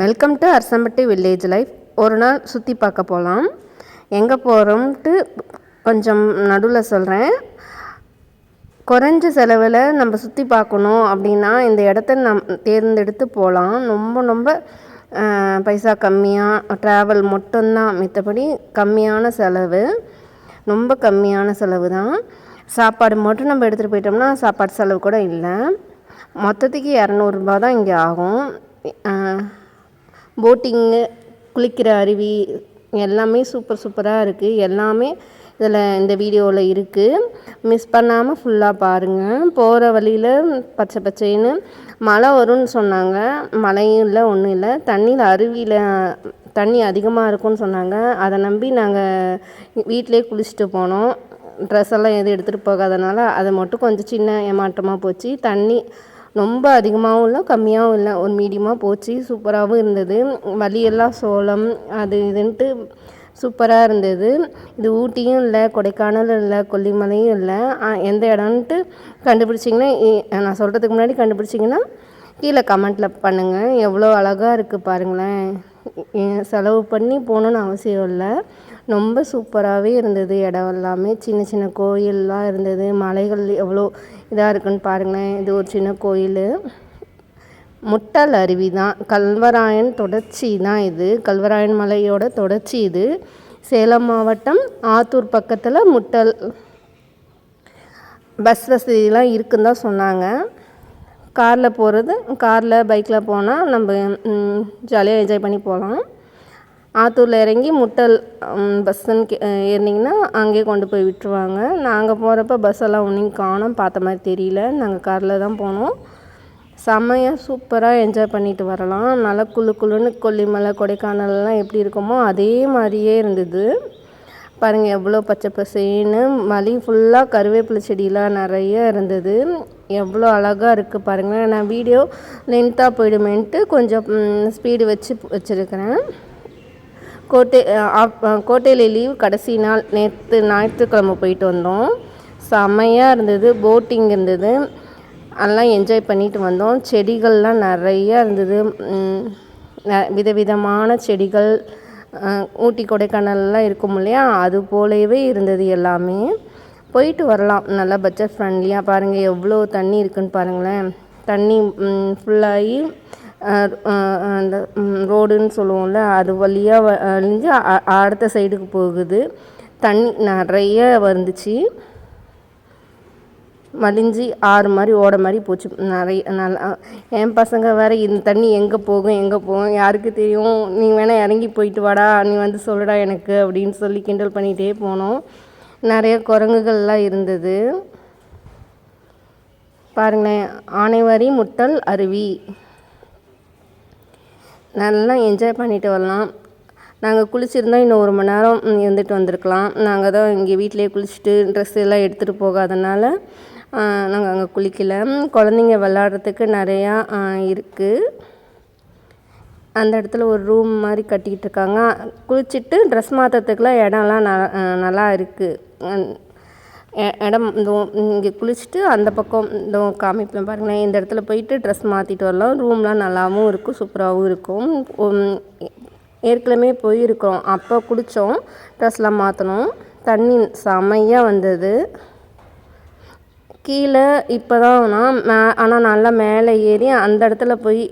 Welcome to Arasampatti village life ஒரு நாள் சுற்றி பார்க்க போகலாம் எங்கே போகிறோம்ட்டு கொஞ்சம் நடுவில் சொல்கிறேன் குறைஞ்ச செலவில் நம்ம சுற்றி பார்க்கணும் அப்படின்னா இந்த இடத்த நம் தேர்ந்தெடுத்து போகலாம் ரொம்ப ரொம்ப பைசா கம்மியாக ட்ராவல் மட்டும்தான் மித்தபடி கம்மியான செலவு. ரொம்ப கம்மியான செலவு தான் சாப்பாடு மட்டும் நம்ம எடுத்துகிட்டு போயிட்டோம்னா சாப்பாடு செலவு கூட இல்லை. மொத்தத்துக்கு இரநூறுபா தான் இங்கே ஆகும். போட்டிங்கு குளிக்கிற அருவி எல்லாமே சூப்பர் சூப்பராக இருக்குது எல்லாமே இதில் இந்த வீடியோவில் இருக்குது மிஸ் பண்ணாமல் ஃபுல்லாக பாருங்கள் போகிற வழியில் பச்சை பச்சைன்னு மழை வரும்னு சொன்னாங்க. மழையும் இல்லை ஒன்றும் இல்லை. தண்ணியில் அருவியில் தண்ணி அதிகமாக இருக்கும்னு சொன்னாங்க. அதை நம்பி நாங்கள் வீட்டிலே குளிச்சுட்டு போனோம். ட்ரெஸ் எல்லாம் எதுவும் எடுத்துகிட்டு போகாதனால அதை மட்டும் கொஞ்சம் சின்ன ஏமாற்றமாக போச்சு. தண்ணி ரொம்ப அதிகமாகவும் இல்லை கம்மியாகவும் இல்லை. ஒரு மீடியமாக போச்சு சூப்பராகவும் இருந்தது. வழியெல்லாம் சோளம் அது இதுன்ட்டு சூப்பராக இருந்தது. இது ஊட்டியும் இல்லை கொடைக்கானலும் இல்லை கொல்லிமலையும் இல்லை. எந்த இடம்ன்ட்டு கண்டுபிடிச்சிங்கன்னா நான் சொல்கிறதுக்கு முன்னாடி கண்டுபிடிச்சிங்கன்னா கீழே கமெண்ட்டில் பண்ணுங்கள் எவ்வளோ அழகாக இருக்குது பாருங்களேன். செலவு பண்ணி போகணுன்னு அவசியம் இல்லை. ரொம்ப சூப்பராகவே இருந்தது. இடம் எல்லாமே சின்ன சின்ன கோயிலெலாம் இருந்தது. மலைகள் எவ்வளோ இதாக இருக்குன்னு பாருங்களேன். இது ஒரு சின்ன கோயில். முட்டல் அருவி தான். கல்வராயன் தொடர்ச்சி தான் இது. கல்வராயன் மலையோட தொடர்ச்சி இது. சேலம் மாவட்டம் ஆத்தூர் பக்கத்தில் முட்டல் பஸ் வசதிலாம் இருக்குன்னு தான் சொன்னாங்க. காரில் போகிறது காரில் பைக்கில் போனால் நம்ம ஜாலியாக என்ஜாய் பண்ணி போகலாம். ஆத்தூரில் இறங்கி முட்டல் பஸ்ஸுன்னு கே ஏறினீங்கன்னா அங்கேயே கொண்டு போய் விட்டுருவாங்க. நாங்கள் போகிறப்ப பஸ் எல்லாம் ஒன்றையும் காணோம் பார்த்த மாதிரி தெரியல. நாங்கள் காரில் தான் போனோம். செம்மையாக சூப்பராக என்ஜாய் பண்ணிட்டு வரலாம். நல்லா குளு குளுன்னு கொல்லிமலை கொடைக்கானல்லாம் எப்படி இருக்குமோ அதே மாதிரியே இருந்தது. பாருங்கள் எவ்வளோ பச்சை பசேன்னு. மலி ஃபுல்லாக கருவேப்பிலை செடியெலாம் நிறைய இருந்தது. எவ்வளோ அழகாக இருக்குது பாருங்கள் நான் வீடியோ லென்த்தாக போயிடுமேன்ட்டு கொஞ்சம் ஸ்பீடு வச்சு வச்சுருக்கிறேன். கோட்டை கோட்டையில் லீவ் கடைசி நாள் நேற்று ஞாயிற்றுக்கிழமை போயிட்டு வந்தோம். செம்மையாக இருந்தது போட்டிங் இருந்தது. எல்லாம் என்ஜாய் பண்ணிட்டு வந்தோம். செடிகள்லாம் நிறையா இருந்தது. விதவிதமான செடிகள் ஊட்டி கொடைக்கானல்லாம் இருக்கும் இல்லையா? அது போலவே இருந்தது எல்லாமே. போயிட்டு வரலாம். நல்லா பட்ஜெட் ஃப்ரெண்ட்லியாக பாருங்கள் எவ்வளோ தண்ணி இருக்குன்னு பாருங்களேன். தண்ணி ஃபுல்லாகி அந்த ரோடுன்னு சொல்லுவோம்ல அது வழியாக அழிஞ்சு அடுத்த சைடுக்கு போகுது. தண்ணி நிறைய வந்துச்சு. மலிஞ்சு ஆறு மாதிரி ஓட மாதிரி போச்சு. நிறைய நல்லா என் பசங்க வேற இந்த தண்ணி எங்கே போகும் எங்கே போகும் யாருக்கு தெரியும்? நீ வேணால் இறங்கி போயிட்டு வாடா நீ வந்து சொல்லுடா எனக்கு அப்படின்னு சொல்லி கிண்டல் பண்ணிகிட்டே போனோம். நிறைய குரங்குகள்லாம் இருந்தது. பாருங்களேன் ஆனைவாரி முட்டல் அருவி. நல்லா என்ஜாய் பண்ணிட்டு வரலாம். நாங்கள் குளிச்சிருந்தால் இன்னும் ஒரு மணி நேரம் இருந்துட்டு வந்திருக்கலாம். நாங்கள் தான் இங்கே வீட்டிலேயே குளிச்சுட்டு ட்ரெஸ் எல்லாம் எடுத்துகிட்டு போகாதனால நாங்கள் அங்கே குளிக்கல. குழந்தைங்க விளாட்றதுக்கு நிறையா இருக்குது அந்த இடத்துல ஒரு ரூம் மாதிரி கட்டிக்கிட்டு இருக்காங்க. குளிச்சுட்டு ட்ரெஸ் மாற்றுறதுக்குலாம் இடம்லாம் ந நல்லா இருக்குது இடம் இந்த இங்கே குளிச்சுட்டு அந்த பக்கம் இந்த காமிப்பேன் பாருங்களேன். இந்த இடத்துல போயிட்டு ட்ரெஸ் மாற்றிட்டு வரலாம். ரூம்லாம் நல்லாவும் இருக்கும் சூப்பராகவும் இருக்கும். ஏற்கனவே போயிருக்கிறோம். அப்போ குளித்தோம் ட்ரெஸ்லாம் மாற்றணும் தண்ணி செமையாக வந்தது. கீழே இப்போ தான் மே ஆனால் நல்லா மேலே ஏறி அந்த இடத்துல போய்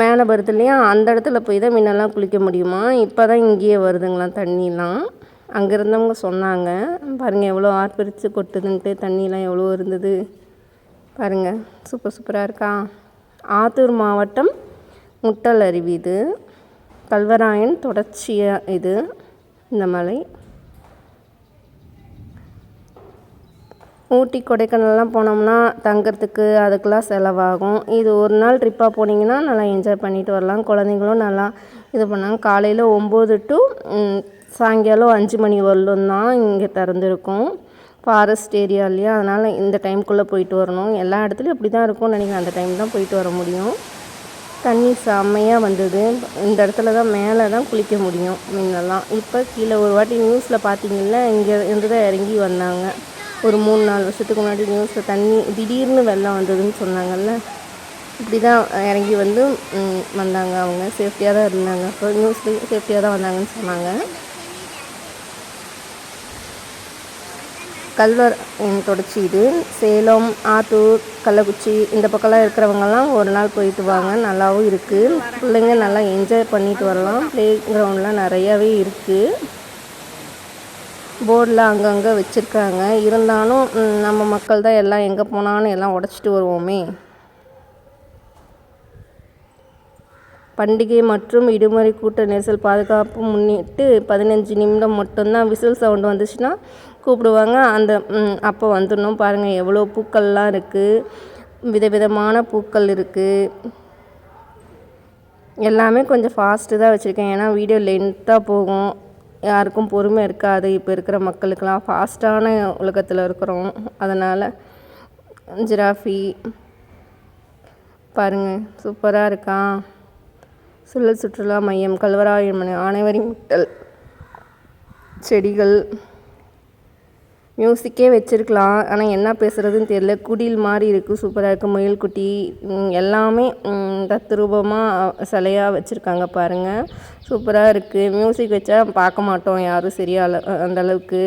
மேலே வருது இல்லையா? அந்த இடத்துல போய் தான் முன்னெல்லாம் குளிக்க முடியுமா? இப்போ தான் இங்கேயே வருதுங்களாம் தண்ணிலாம். அங்கே இருந்தவங்க சொன்னாங்க. பாருங்கள் எவ்வளோ ஆர்ப்பரித்து கொட்டுதுன்ட்டு தண்ணியெலாம் எவ்வளோ இருந்தது. பாருங்கள் சூப்பர் சூப்பராக இருக்கா? ஆத்தூர் மாவட்டம் முட்டல் அருவி இது. கல்வராயன் தொடர்ச்சியாக இது இந்த மலை. ஊட்டி கொடைக்கானல்லாம் போனோம்னா தங்கிறதுக்கு அதுக்கெலாம் செலவாகும். இது ஒரு நாள் ட்ரிப்பாக போனீங்கன்னா நல்லா என்ஜாய் பண்ணிட்டு வரலாம். குழந்தைங்களும் நல்லா இது பண்ணாங்க. காலையில் ஒம்பது டு சாயங்காலம் அஞ்சு மணி வரலும் தான் இங்கே திறந்துருக்கும். ஃபாரஸ்ட் ஏரியா இல்லையா? அதனால் இந்த டைம்குள்ளே போயிட்டு வரணும். எல்லா இடத்துலையும் இப்படி தான் இருக்கும்னு நினைக்கிறேன். அந்த டைம் தான் போயிட்டு வர முடியும். தண்ணி செம்மையாக வந்தது. இந்த இடத்துல தான் மேலே தான் குளிக்க முடியும் முன்னெல்லாம். இப்போ கீழே ஒரு வாட்டி நியூஸில் பார்த்தீங்கன்னா இங்கே இருந்து தான் இறங்கி வந்தாங்க. ஒரு மூணு நாலு வருஷத்துக்கு முன்னாடி நியூஸில் தண்ணி திடீர்னு வெள்ளம் வந்ததுன்னு சொன்னாங்கல்ல. இப்படி தான் இறங்கி வந்து வந்தாங்க அவங்க. சேஃப்டியாக தான் இருந்தாங்க. அப்போ நியூஸ்லேயும் சேஃப்டியாக தான் வந்தாங்கன்னு சொன்னாங்க. கல்வர் தொடர்ச்சி இது. சேலம் ஆத்தூர் கள்ளக்குறிச்சி இந்த பக்கம்லாம் இருக்கிறவங்கலாம் ஒரு நாள் போயிட்டு வாங்க. நல்லாவும் இருக்குது பிள்ளைங்க நல்லா என்ஜாய் பண்ணிட்டு வரலாம். ப்ளே கிரவுண்ட்லாம் நிறையாவே இருக்குது போர்டில் அங்கங்கே வச்சுருக்காங்க. இருந்தாலும் நம்ம மக்கள் தான் எல்லாம் எங்கே போனாலும் எல்லாம் உடச்சிட்டு வருவோமே. பண்டிகை மற்றும் விடுமுறை கூட்ட நெரிசல் பாதுகாப்பு முன்னிட்டு பதினஞ்சு நிமிடம் மட்டும்தான் விசில் சவுண்டு வந்துச்சுன்னா கூப்பிடுவாங்க. அந்த அப்போ வந்துடணும் பாருங்கள் எவ்வளோ பூக்கள்லாம் இருக்குது விதவிதமான பூக்கள் இருக்குது எல்லாமே கொஞ்சம் ஃபாஸ்ட்டு தான் வச்சுருக்கேன். ஏன்னா வீடியோ லென்த்தாக போகும். யாருக்கும் பொறுமை இருக்காது. இப்போ இருக்கிற மக்களுக்கெல்லாம் ஃபாஸ்ட்டான உலகத்தில் இருக்கிறோம். அதனால் ஜிராஃபி பாருங்கள் சூப்பராக இருக்கா? சுழல் சுற்றுலா மையம் கல்வராயன் அனைவரின் முட்டல் செடிகள். மியூசிக்கே வச்சுருக்கலாம். ஆனால் என்ன பேசுகிறதுன்னு தெரியல. குடில் மாதிரி இருக்குது சூப்பராக இருக்குது முயல்குட்டி எல்லாமே தத்ரூபமாக சிலையாக வச்சுருக்காங்க பாருங்கள் சூப்பராக இருக்குது மியூசிக் வச்சா பார்க்க மாட்டோம். யாரும் சரியா அந்தளவுக்கு அந்த அளவுக்கு.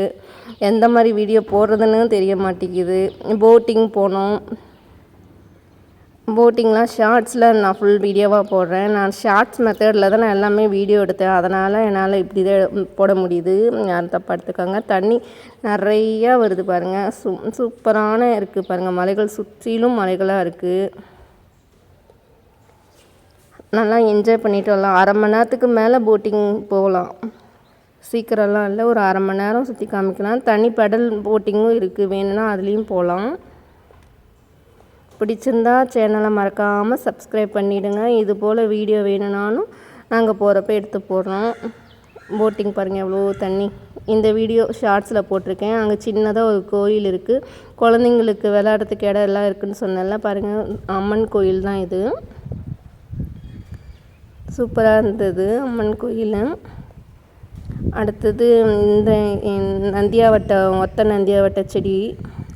எந்த மாதிரி வீடியோ போடுறதுன்னு தெரிய மாட்டேங்குது. போட்டிங் போனோம். போட்டிங்லாம் ஷார்ட்ஸில் நான் ஃபுல் வீடியோவாக போடுறேன். நான் ஷார்ட்ஸ் மெத்தடில் தான் நான் எல்லாமே வீடியோ எடுத்தேன். அதனால் என்னால் இப்படி தான் போட முடியுது. யாரும் தப்பாக எடுத்துக்காங்க. தண்ணி நிறையா வருது பாருங்கள் சூ சூப்பரான இருக்குது பாருங்கள் மலைகள் சுற்றிலும் மலைகளாக இருக்குது நல்லா என்ஜாய் பண்ணிட்டு வரலாம். அரை மணி நேரத்துக்கு மேலே போட்டிங் போகலாம். சீக்கிரம்லாம் இல்லை. ஒரு அரை மணி நேரம் சுற்றி காமிக்கலாம். தனி பெடல் போட்டிங்கும் இருக்குது வேணும்னா அதுலேயும் போகலாம். பிடிச்சிருந்தா சேனலை மறக்காமல் சப்ஸ்கிரைப் பண்ணிவிடுங்க இது போல் வீடியோ வேணும்னாலும் நாங்கள் போகிறப்ப எடுத்து போடுறோம். போட்டிங் பாருங்கள் எவ்வளோ தண்ணி. இந்த வீடியோ ஷார்ட்ஸில் போட்டிருக்கேன். அங்கே சின்னதாக ஒரு கோயில் இருக்குது குழந்தைங்களுக்கு விளையாடுறதுக்கு இடம் எல்லாம் இருக்குதுன்னு சொன்னேன்ல பாருங்கள் அம்மன் கோயில் தான் இது. சூப்பராக இருந்தது அம்மன் கோயில். அடுத்தது இந்த இந்த நந்தியாவட்ட ஒத்த நந்தியாவட்ட செடி.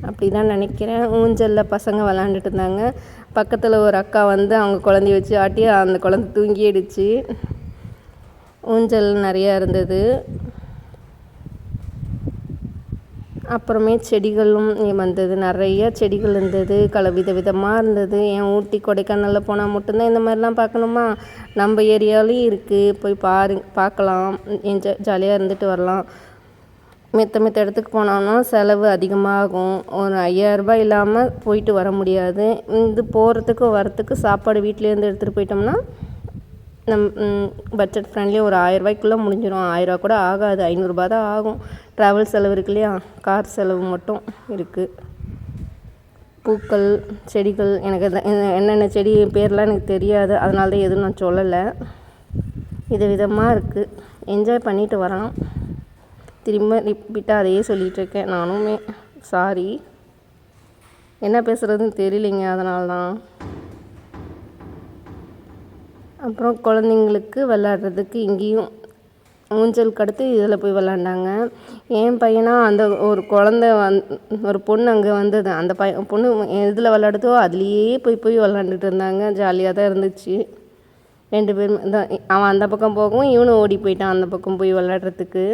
அப்படி தான் நினைக்கிறேன். ஊஞ்சலில் பசங்க விளாண்டுட்டு இருந்தாங்க பக்கத்தில் ஒரு அக்கா வந்து அவங்க குழந்தைய வச்சு ஆட்டி அந்த குழந்தை தூங்கிடுச்சு. ஊஞ்சல் நிறையா இருந்தது. அப்புறமே செடிகளும் வந்தது. நிறைய செடிகள் இருந்தது. கல வித விதமாக இருந்தது. என் ஊட்டி கொடைக்கானலில் போனால் மட்டும்தான் இந்த மாதிரிலாம் பார்க்கணுமா? நம்ம ஏரியாலையும் இருக்குது போய் பாரு பார்க்கலாம். என்ஜாய் ஜாலியாக இருந்துட்டு வரலாம். மித்த மித்த இடத்துக்கு போனோம்னா செலவு அதிகமாகும். ஒரு ஐயாயிரரூபா இல்லாமல் போயிட்டு வர முடியாது. இது போகிறதுக்கு வரத்துக்கு சாப்பாடு வீட்டிலேருந்து எடுத்துகிட்டு போயிட்டோம்னா நம் பட்ஜெட் ஃப்ரெண்ட்லி ஒரு ஆயிரரூபாய்க்குள்ளே முடிஞ்சிடும் ஆயிரரூபா கூட ஆகாது. ஐநூறுரூபா தான் ஆகும். ட்ராவல் செலவு இருக்கு இல்லையா? கார் செலவு மட்டும் இருக்குது பூக்கள் செடிகள் எனக்கு என்னென்ன செடி பேர்லாம் எனக்கு தெரியாது. அதனால தான் எதுவும் நான் சொல்லலை. வித விதமாக இருக்குது என்ஜாய் பண்ணிட்டு வரலாம் திரும்ப ரிப்பீட்டாக அதையே சொல்லிகிட்ருக்கேன் நானுமே சாரி. என்ன பேசுகிறதுன்னு தெரியலைங்க அதனால தான் அப்புறம் குழந்தைங்களுக்கு விளாட்றதுக்கு இங்கேயும் ஊஞ்சலுக்கு அடுத்து இதில் போய் விளாண்டாங்க என் பையனா அந்த ஒரு குழந்த வந் ஒரு பொண்ணு அங்கே வந்தது. அந்த பையன் பொண்ணு எதில் விளாடுதோ அதுலேயே போய் போய் விளாண்டுட்டு இருந்தாங்க. ஜாலியாக தான் இருந்துச்சு. ரெண்டு பேரும் தான் அவன் அந்த பக்கம் போகவும் இவனும் ஓடி போயிட்டான் அந்த பக்கம் போய் விளாட்றதுக்கு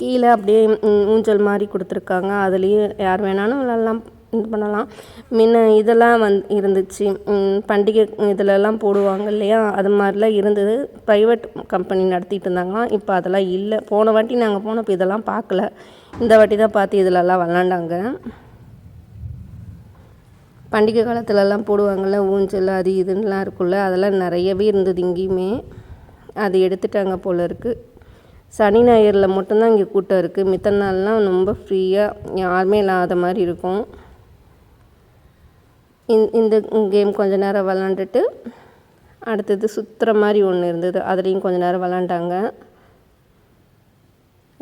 கீழே அப்படியே ஊஞ்சல் மாதிரி கொடுத்துருக்காங்க. அதுலேயும் யார் வேணாலும் விளாட்லாம் இது பண்ணலாம். முன்ன இதெல்லாம் வந் இருந்துச்சு. பண்டிகை இதிலெல்லாம் போடுவாங்க இல்லையா? அது மாதிரிலாம் இருந்தது. ப்ரைவேட் கம்பெனி நடத்திட்டு இருந்தாங்களாம். இப்போ அதெல்லாம் இல்லை. போன வாட்டி நாங்கள் போனப்போ இதெல்லாம் பார்க்கல. இந்த வாட்டி தான் பார்த்து இதிலெல்லாம் விளாண்டாங்க பண்டிகை காலத்துலலாம் போடுவாங்கள்ல ஊஞ்சல் அது இதுன்னெலாம் இருக்குல்ல அதெல்லாம் நிறையவே இருந்தது இங்கேயுமே. அது எடுத்துட்டாங்க போல இருக்குது சனி ஞாயிறில் மட்டும்தான் இங்கே கூட்டம் இருக்குது மித்த நாள்லாம் ரொம்ப ஃப்ரீயாக யாருமே இல்லாத மாதிரி இருக்கும். இந்த இந்த கேம் கொஞ்ச நேரம் விளாண்டுட்டு அடுத்தது சுற்றுற மாதிரி ஒன்று இருந்தது. அதுலேயும் கொஞ்ச நேரம் விளாண்டாங்க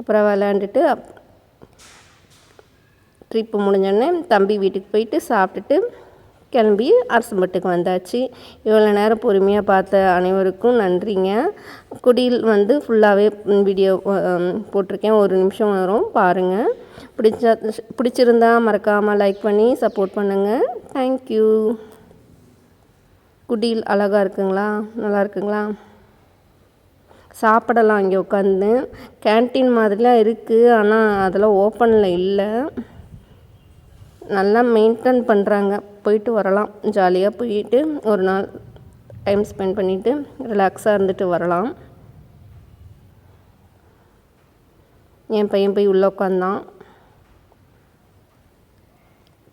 அப்புறம் விளாண்டுட்டு அப் ட்ரிப்பு முடிஞ்சோடனே தம்பி வீட்டுக்கு போயிட்டு சாப்பிட்டுட்டு கிளம்பி அரசம்பட்டுக்கு வந்தாச்சு. இவ்வளோ நேரம் பொறுமையாக பார்த்த அனைவருக்கும் நன்றிங்க. குடியில் வந்து ஃபுல்லாகவே வீடியோ போட்டிருக்கேன். ஒரு நிமிஷம் வரும் பாருங்கள் பிடிச்சா பிடிச்சிருந்தா மறக்காமல் லைக் பண்ணி சப்போர்ட் பண்ணுங்கள் தேங்க்யூ குடியில் அழகாக இருக்குங்களா? நல்லா இருக்குங்களா? சாப்பிடலாம் இங்கே உட்காந்து. கேன்டீன் மாதிரிலாம் இருக்குது ஆனால் அதெல்லாம் ஓப்பனில் இல்லை. நல்லா மெயின்டைன் பண்ணுறாங்க போயிட்டு வரலாம். ஜாலியாக போயிட்டு ஒரு நாள் டைம் ஸ்பெண்ட் பண்ணிவிட்டு ரிலாக்ஸாக இருந்துட்டு வரலாம். என் பையன் போய் உள்ளே உட்காந்தான்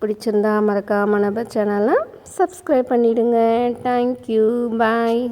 பிடிச்சிருந்தா மறக்காமல் நம்ம சேனலை சப்ஸ்கிரைப் பண்ணிவிடுங்க தேங்க்யூ பாய்